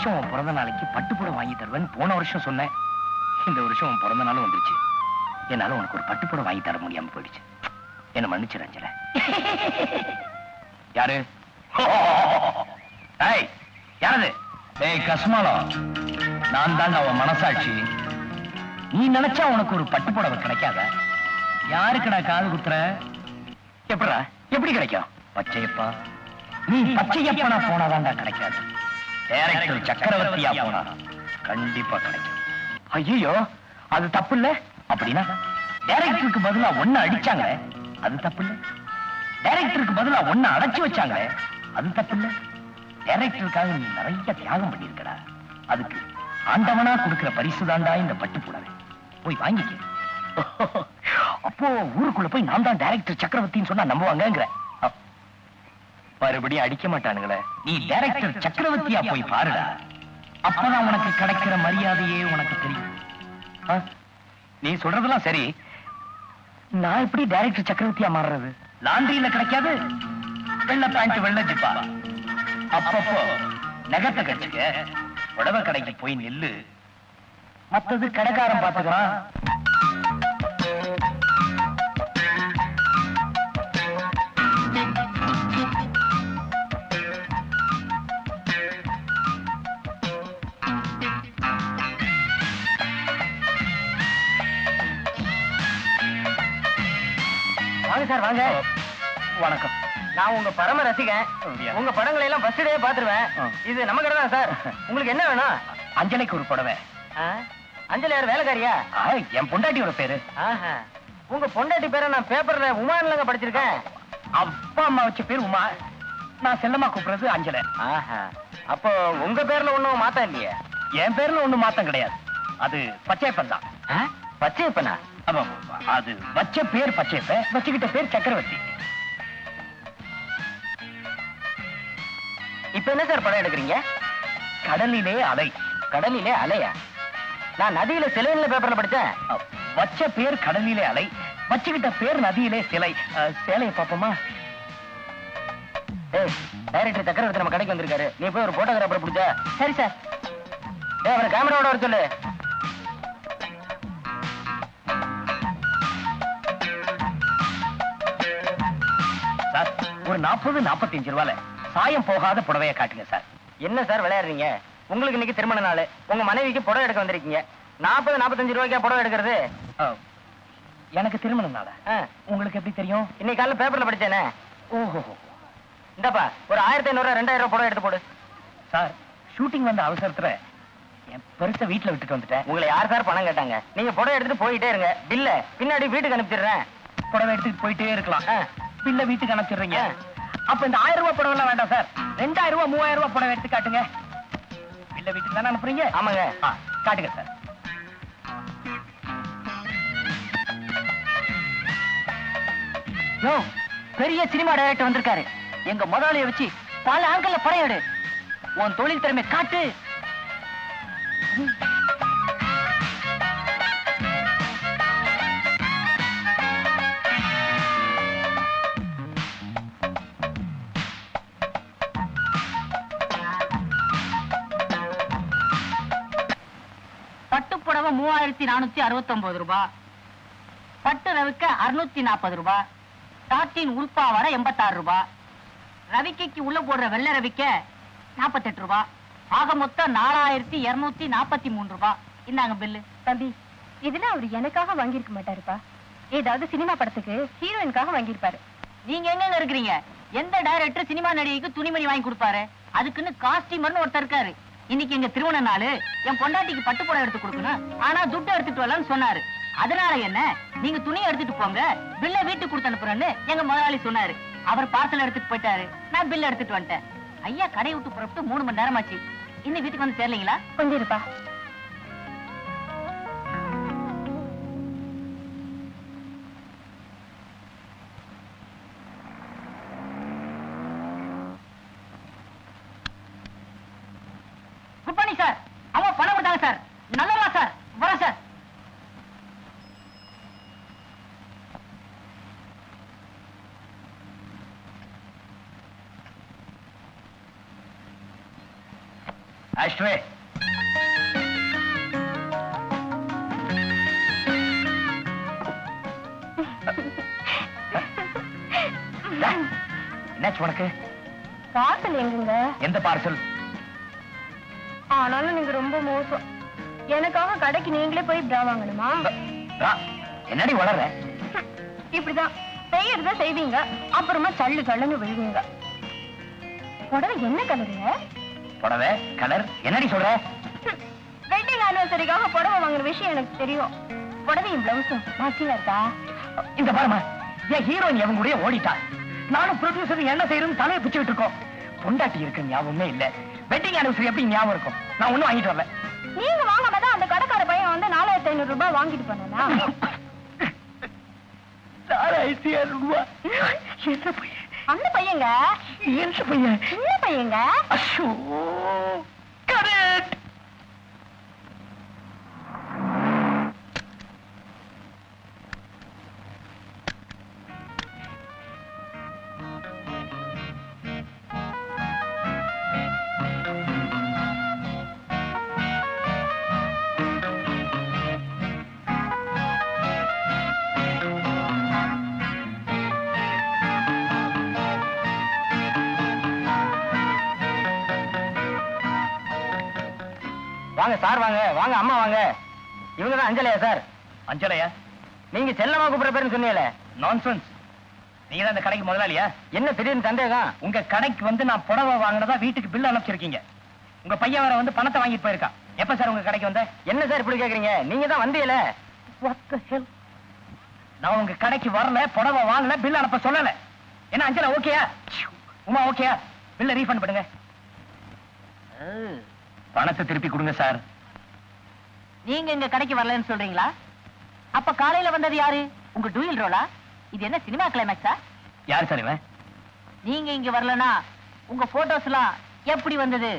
வருஷம் உன் பிறந்த நாளைக்கு பட்டுப்புடவை வாங்கி தருவேன் போன வருஷம் சொன்னேன். இந்த வருஷம் உன் பிறந்த நாளும் வந்துருச்சு. என்னால உனக்கு ஒரு பட்டுப்புடவை வாங்கி தர முடியாம போயிடுச்சு. என்ன மன்னிச்சிரு அஞ்சல. யாரு? ஏய் நான் தான் அவன் மனசாட்சி. நீ நினைச்சா உனக்கு ஒரு பட்டுப்புடவை கிடைக்காத. யாருக்கு நான் காது குத்துற? எப்படா? எப்படி கிடைக்கும்? பச்சையப்பா. நீ பச்சையப்பனா போனாதான்டா கிடைக்காது. டைரக்டர் சக்கரவர்த்தியா போனா கண்டிப்பா கிடைக்கும். ஐயோ அது தப்பு இல்ல? அப்படின்னா டைரக்டருக்கு பதிலா ஒண்ணு அடிச்சாங்க அது தப்பு இல்ல? டைரக்டருக்கு பதிலா ஒண்ணு அடைச்சு வச்சாங்க அது தப்பு இல்ல? டைரக்டருக்காக நீ நிறைய தியாகம் பண்ணிருக்கடா அதுக்கு ஆண்டவனா கொடுக்கிற பரிசு தாண்டா இந்த பட்டு புடவை போய் வாங்கிக்க. அப்போ ஊருக்குள்ள போய் நான் தான் டைரக்டர் சக்கரவர்த்தின்னு சொன்னா நம்புவாங்கங்கிற. மறுபடியும் அடிக்க மாட்டானுங்களே. நீ டைரக்டர் சக்கரவர்த்தியா போய் பாருடா. அப்பதான் உனக்கு கிடைக்கிற மரியாதையே உனக்கு தெரியும். நீ சொல்றதெல்லாம் சரி. நான் எப்படி டைரக்டர் சக்கரவர்த்தியா மாறுறது? லாண்டரியில கிடைக்காது. வெள்ள பேண்ட் வெள்ள ஜிப்பா. அப்பப்போ நகத்தை கட்சிக்க உடவை கடைக்கு போய் நில்லு. மத்தது கடைக்காரன் பாத்துக்கிறான் சார் வாங்க. வணக்கம். நான் உங்க பரம ரசிகன்? உங்க படங்களை எல்லாம் ஃபர்ஸ்ட் டே பாத்துருவேன். இது நம்ம கடை தான் சார். உங்களுக்கு என்ன வேணும்? அஞ்சலிக்கு ஒரு புடவை? அஞ்சலி யார் வேலைக்காரியா? என் பொண்டாட்டியோட பேரு. ஆஹா. உங்க பொண்டாட்டி பேரை நான் பேப்பர்ல உமான்லங்க படிச்சிருக்கேன். அப்பா அம்மா வச்ச பேர் உமா. நான் செல்லமா கூப்பிடுறது அஞ்சலை. அப்போ உங்க பேர்ல ஒண்ணும் மாத்தம் இல்லையே? என் பேர்ல ஒண்ணு மாத்தம் கிடையாது. அது பச்சையப்பன் தான்? பச்சையப்பனா? அது வச்ச பேர் பச்சையப்பன் வச்சுக்கிட்ட பேர் சக்கரவர்த்தி. இப்ப என்ன சார் படம் எடுக்கிறீங்க? கடலிலே அலை கடலிலே அலையா? நான் நதியில சிலையில பேப்பர்ல படிச்சேன். அ, வச்ச பேர் கடலிலே அலை வச்சுக்கிட்ட பேர் நதியிலே சிலை. சேலையை பாப்போமா ஏய் டைரக்டர் சக்கரவர்த்தி நம்ம கடைக்கு வந்திருக்காரு. நீ போய் ஒரு போட்டோகிராஃபர் பிடிச்ச. சரி சார். அவரை கேமராவோட வர சொல்லு. ஒரு நாற்பது நாற்பத்தஞ்சு ரூபால சாயம் போகாத புடவைய காட்டுங்க சார். என்ன சார் விளையாடுறீங்க? உங்களுக்கு இன்னைக்கு திருமண நாள். உங்க மனைவிக்கு புடவை எடுக்க வந்திருக்கீங்க. நாற்பது நாற்பத்தஞ்சு ரூபாய்க்கா புடவை எடுக்கிறது? எனக்கு திருமணம் நாளா? உங்களுக்கு எப்படி தெரியும்? இன்னைக்கு காலைல பேப்பர்ல படிச்சேனே. ஓஹோ. இந்தப்பா ஒரு ஆயிரத்தி ஐநூறு ரெண்டாயிரம் ரூபாய் புடவை எடுத்து போடு. சார் ஷூட்டிங் வந்த அவசரத்துல என் பெருச வீட்டுல விட்டுட்டு வந்துட்டேன். உங்களை யார் சார் பணம் கேட்டாங்க? நீங்க புடவை எடுத்துட்டு போயிட்டே இருங்க. பில்ல பின்னாடி வீட்டுக்கு அனுப்பிச்சிடுறேன். புடவை எடுத்துட்டு போயிட்டே இருக்கலாம். பில்ல வீட்டுக்கு அனுப்பிச்சிடுறீங்க. ஆ. அப்ப இந்த ஆயிரம் ரூபாய் புடவை எல்லாம் வேண்டாம் சார். ரெண்டாயிரம் ரூபாய் மூவாயிரம் ரூபாய் புடவை எடுத்து காட்டுங்க. பில்ல வீட்டுக்கு தானே அனுப்புறீங்க? ஆமாங்க. காட்டுங்க சார். யோ பெரிய சினிமா டைரக்டர் வந்திருக்காரு. எங்க முதலாளிய வச்சு பல ஆண்கள்ல படம் எடு உன் தொழில் திறமை காட்டு. பட்டுப்புடவை மூவாயிரத்தி நானூத்தி அறுபத்தி ஒன்பது ரூபாய். பட்டு ரவிக்க அறுநூத்தி நாற்பது ரூபாய். டாட்டின் உள்பாவாட எண்பத்தாறு ரூபாய். ரவிக்கைக்கு உள்ள போடுற வெள்ளை ரவிக்க நாற்பத்தெட்டு ரூபாய். ஆக மொத்தம் நாலாயிரத்தி இருநூத்தி நாற்பத்தி மூணு ரூபாய். இந்தாங்க பில்லு தம்பி இதெல்லாம் அவர் எனக்காக வாங்கியிருக்க மாட்டாருப்பா. ஏதாவது சினிமா படத்துக்கு ஹீரோயினுக்காக வாங்கியிருப்பாரு. நீங்க எங்க இருக்கிறீங்க? எந்த டைரக்டர் சினிமா நடிகைக்கு துணிமணி வாங்கி கொடுப்பாரு? அதுக்குன்னு காஸ்டியூமர்னு ஒருத்தர் இருக்காரு. இன்னைக்கு எங்க திருமண நாள் என் பொண்டாட்டிக்கு பட்டு புடவை எடுத்து கொடுக்கணும். ஆனா துட்டு எடுத்துட்டு வரலாம்னு சொன்னாரு. அதனால என்ன? நீங்க துணியை எடுத்துட்டு போங்க. பில்ல வீட்டுக்கு கொடுத்து அனுப்புறேன்னு எங்க முதலாளி சொன்னாரு. அவர் பார்சல் எடுத்துட்டு போயிட்டாரு. நான் பில் எடுத்துட்டு வந்துட்டேன். ஐயா கடை விட்டு புறப்பட்டு மூணு மணி நேரம் ஆச்சு இன்னும் வீட்டுக்கு வந்து சேரலீங்களா? கொஞ்சம் இருப்பா. ஆஷ்வே என்னாச்சு உனக்கு? பார்சல் எங்குங்க? எந்த பார்சல்? ஆனாலும் நீங்க ரொம்ப மோசம். எனக்காக கடைக்கு நீங்களே போய் பிரா வாங்கணுமா? என்னடி வளர்ற? இப்படிதான். செய்யறத செய்வீங்க. அப்புறமா சல்லு சல்லுன்னு விழுவீங்க புடவை என்ன கலருங்க புடவை கலர் என்னடி சொல்ற? வெட்டிங் ஆனிவர்சரிக்காக புடவை வாங்குற விஷயம் எனக்கு தெரியும். புடவையும் பிளவுஸும் மேட்சிங்கா இருக்கா? இந்த பாருமா என் ஹீரோயின் எவங்க கூட ஓடிட்டா. நானும் ப்ரொடியூசர் என்ன செய்யறதுன்னு தலையை பிச்சுக்கிட்டு இருக்கோம். பொண்டாட்டி இருக்கு ஞாபகமே இல்ல. வெட்டிங் ஆனிவர்சரி எப்படி ஞாபகம் இருக்கும்? நான் ஒண்ணும் வாங்கிட்டு வரல. நீங்க வாங்காம தான் அந்த கடைக்கார பையன் வந்து நாலாயிரத்தி ஐநூறு ரூபாய் வாங்கிட்டு போனா நாலாயிரத்தி ரூபா என்ன பையன்? அந்த பையங்க? என்ன பையன்? சின்ன பையங்க? அஷோ வாங்க சார் வாங்க. வாங்க அம்மா வாங்க. இவங்க தான் அஞ்சலையா சார்? அஞ்சலையா? நீங்க செல்லமா கூப்பிடுற பேருன்னு சொன்னீங்களே. நான்சென்ஸ் நீங்க தான் இந்த கடைக்கு முதலாளியா? என்ன திடீர்னு சந்தேகம்? உங்க கடைக்கு வந்து நான் புடவை வாங்கினதா வீட்டுக்கு பில் அனுப்பிச்சிருக்கீங்க. உங்க பையன் வேற வந்து பணத்தை வாங்கிட்டு போயிருக்கான். எப்ப சார் உங்க கடைக்கு வந்த? என்ன சார் இப்படி கேக்குறீங்க? நீங்க தான் வந்தீல நான் உங்க கடைக்கு வரல புடவை வாங்கல பில் அனுப்ப சொல்லல. என்ன அஞ்சலா ஓகேயா? உமா ஓகேயா? பில்ல ரீஃபண்ட் பண்ணுங்க. பணத்தை திருப்பி கொடுங்க சார். நீங்க இங்க கடைக்கு வரலன்னு சொல்றீங்களா? அப்ப காலையில வந்தது யாரு? உங்க டூயல் ரோலா? இது என்ன சினிமா கிளைமேக்ஸா யார் சார் இவன்? நீங்க இங்க வரலனா உங்க போட்டோஸ் எல்லாம் எப்படி வந்தது?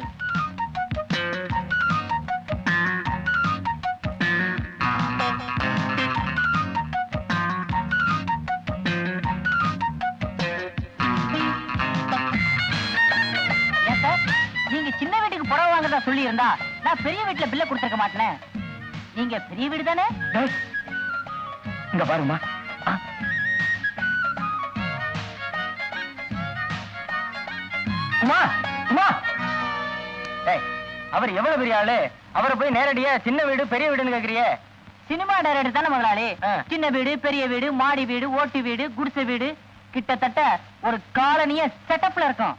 சொல்லி இருந்தா நான் பெரிய வீட்டுல பில்ல கொடுத்துருக்க மாட்டேனே. நீங்க பெரிய வீடு தானே? இங்க பாருமா அவர் எவ்வளவு பெரிய ஆளு? அவரை போய் நேரடியா சின்ன வீடு பெரிய வீடுன்னு கேக்குறியே. சினிமா டைரக்டர் தானே முதலாளி. சின்ன வீடு பெரிய வீடு மாடி வீடு ஓட்டு வீடு குடிசை வீடு. கிட்டத்தட்ட ஒரு காலனிய செட்டப்ல இருக்கும்.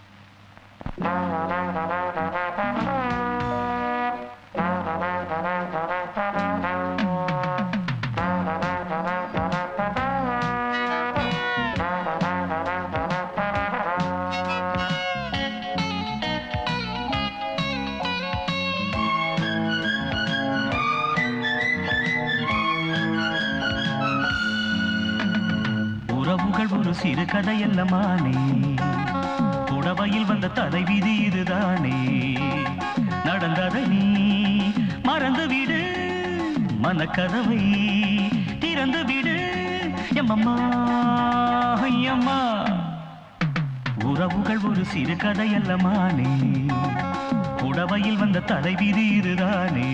ஒரு சிறு கதையல்லமானே. புடவையில் வந்த தலை விதி இதுதானே. நடந்ததை நீ மறந்து விடு மனக்கதவை திறந்து விடு எம்மம்மா ஐயம்மா. உறவுகள் ஒரு சிறு கதையல்லமானே. புடவையில் வந்த தலைவிதி இதுதானே.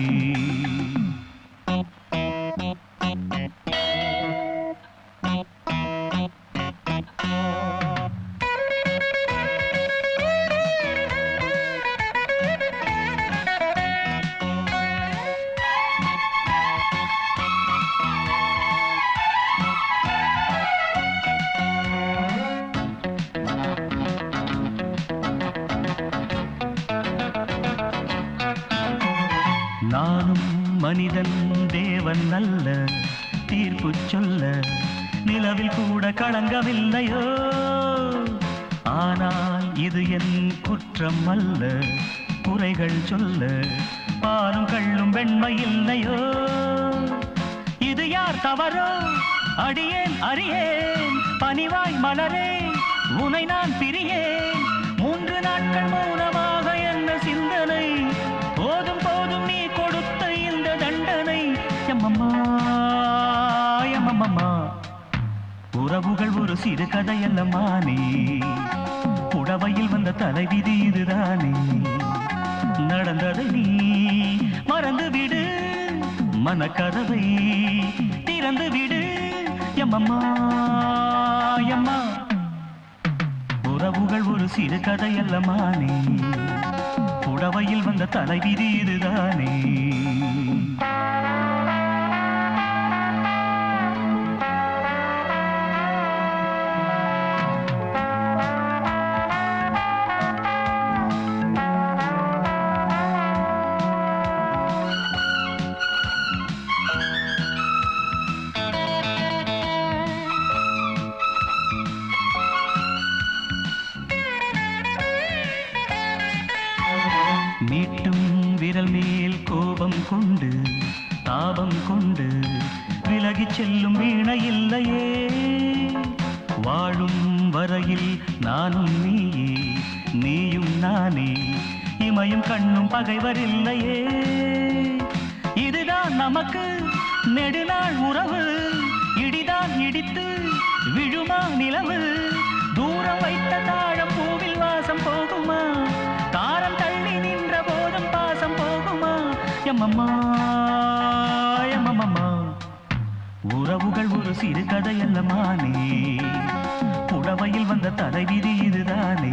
கூட களங்கமில்லையோ? ஆனால் இது என் குற்றம் அல்ல குறைகள் சொல்ல பாலும் கள்ளும் வெண்மை இல்லையோ இது யார் தவறோ? அடியேன் அறியேன் பனிவாய் மலரே உனை நான் பிரியேன். மூன்று நாட்கள் மௌனமாக உறவுகள் ஒரு சிறு கதையல்லமானே புடவையில் வந்த தலைவிதி இதுதானே. நடந்ததை நீ மறந்து விடு மனக்கதவை திறந்து விடு எம்மம்மா எம்மா. உறவுகள் ஒரு சிறு கதையல்லமானே புடவையில் வந்த தலைவிதி இதுதானே. செல்லும் வீணை இல்லையே. வாழும் வரையில் நானும் நீ நீயும் நானே. இமையும் கண்ணும் பகைவர் இல்லையே. இதுதான் நமக்கு நெடுநாள் உறவு. இடிதான் இடித்து விழுமா நிலவு. தூரம் வைத்த தாழம் பூவில் வாசம் போகுமா? தாரம் தள்ளி நின்ற போதும் பாசம் போகுமா? எம்மம்மா உறவுகள் ஒரு சிறு கதையல்லமானே. புடவையில் வந்த தலைவிதி இதுதானே.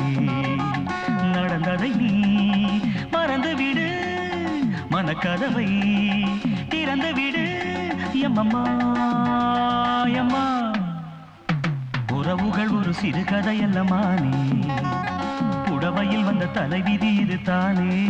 நடந்ததை நீ மறந்து விடு. மனக்கதவை திறந்து விடு. எம்மம்மா எம்மா. உறவுகள் ஒரு சிறு கதையல்லமானே. புடவையில் வந்த தலைவிதி இது தானே